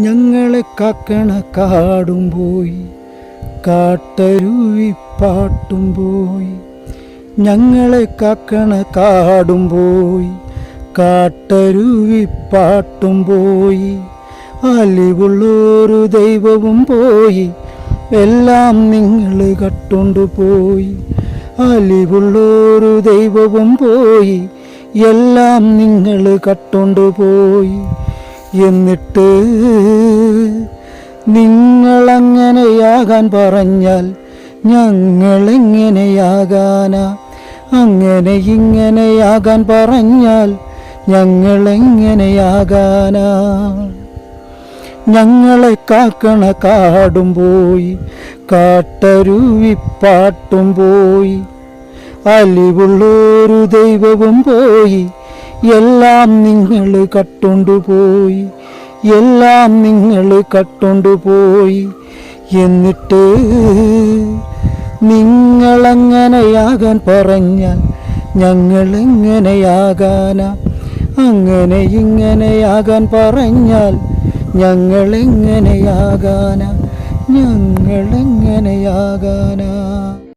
ഞങ്ങളെ കാക്കണ കാടും പോയി കാട്ടരുവി പാട്ടും പോയി. ഞങ്ങളെ കാക്കണ കാടും പോയി കാട്ടരുവി പാട്ടും പോയി. അലിവുള്ളൊരു ദൈവവും പോയി എല്ലാം നിങ്ങൾ കട്ടുണ്ടുപോയി അലിവുള്ളൊരു ദൈവവും പോയി എല്ലാം നിങ്ങൾ കട്ടുണ്ടുപോയി എന്നിട്ട് നിങ്ങളങ്ങനെയാകാൻ പറഞ്ഞാൽ ഞങ്ങളെങ്ങനെയാകാനാ. അങ്ങനെ ഇങ്ങനെയാകാൻ പറഞ്ഞാൽ ഞങ്ങളെങ്ങനെയാകാനാ. ഞങ്ങളെ കാക്കണ കാടും പോയി കാട്ടരുവിപ്പാട്ടും പോയി അലിവുള്ളൊരു ദൈവവും പോയി എല്ലാം നിങ്ങൾ കട്ടുണ്ടുപോയി എല്ലാം നിങ്ങൾ കട്ടുണ്ടുപോയി. എന്നിട്ട് നിങ്ങളങ്ങനെയാകാൻ പറഞ്ഞാൽ ഞങ്ങളെങ്ങനെയാകാനാ അങ്ങനെ ഇങ്ങനെയാകാൻ പറഞ്ഞാൽ ഞങ്ങളെങ്ങനെയാകാനാ ഞങ്ങളെങ്ങനെയാകാനാ